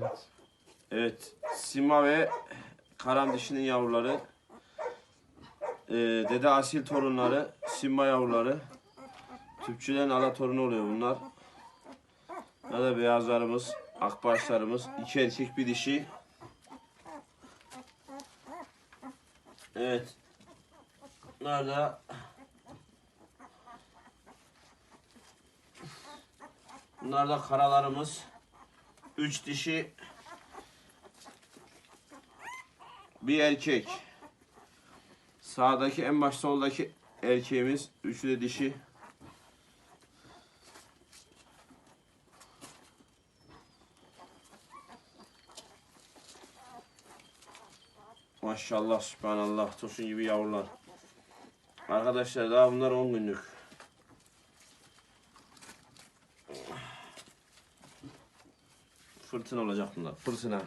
Evet. Evet. Sima ve Karan dişinin yavruları. Ee, Dede Asil torunları. Simba yavruları. Tüpçülerin ala torunu oluyor bunlar. Bunlar da beyazlarımız, akbaşlarımız. İki erkek bir dişi. Evet. Bunlar da Bunlar da karalarımız. Üç dişi bir erkek. Sağdaki en baş soldaki erkeğimiz. Üçü de dişi. Maşallah, subhanallah, tosun gibi yavrular. Arkadaşlar daha bunlar 10 günlük. Fırtına olacak bunlar, fırtına.